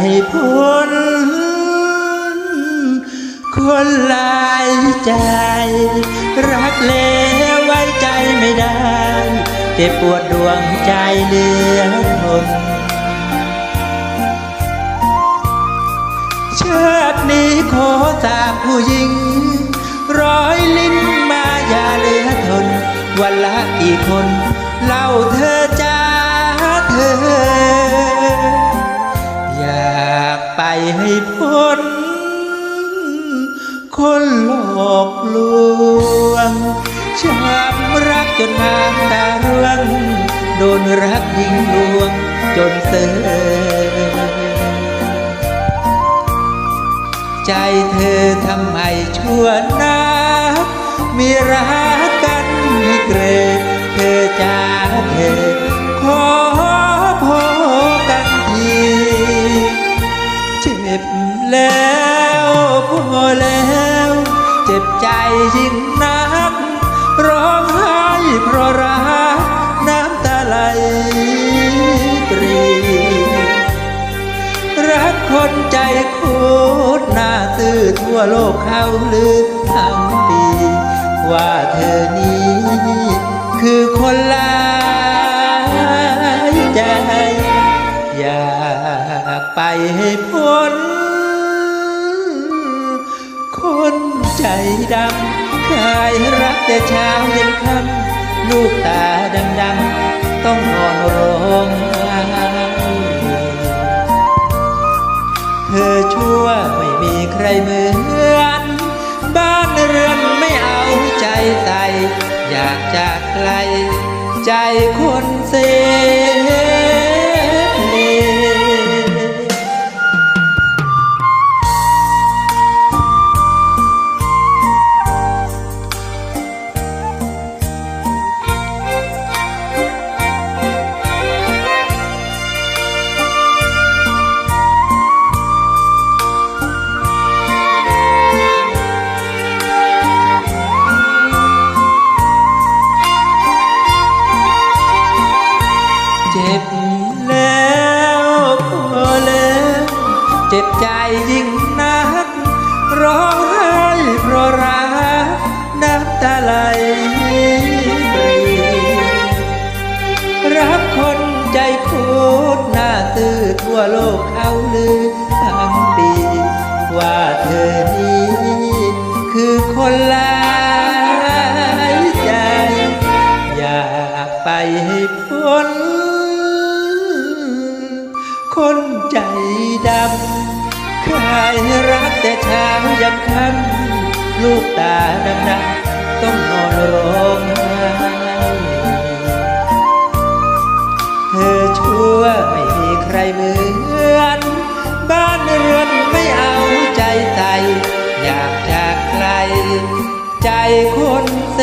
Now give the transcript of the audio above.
ให้พ้นคนหลายใจ รักแล้วไว้ใจไม่ได้เจ็บปวดดวงใจเหลือทนชาตินี้ขอสาบผู้หญิง คนหลอกลวงช้ำรักจนหางตาร่วง โดนรักยิงลวงจนเสื่อใจเธอทำไมชั่วนักมีรักกันไม่เกรง แล้วพอแล้ว เจ็บใจยิ่งนัก ร้องไห้เพราะรักน้ำตาไหลปรีรักคนใจโคตรหน้าตื้อทั่วโลกเขาลือทั้งปี ว่าเธอนี้ คือคนลายใจ อยากไปให้พ้น ใจดำขายรักแต่เช้าเย็นค่ำลูกตาดำๆต้องนอนร้องไห้เธอชั่วไม่มีใครเหมือน บ้านเรือนไม่เอาใจใส่อยากจากไกล ใจคนเสีย ทั่วโลกเขาลือทั้งปี ว่าเธอนี้คือคนหลายใจ อยากไปให้พ้น คนใจดำขายรักแต่เช้ายันค่ำลูกตาดำดำๆต้องนอนร้องไห้เธอชั่วไม่มีใครมือ ใจคนเส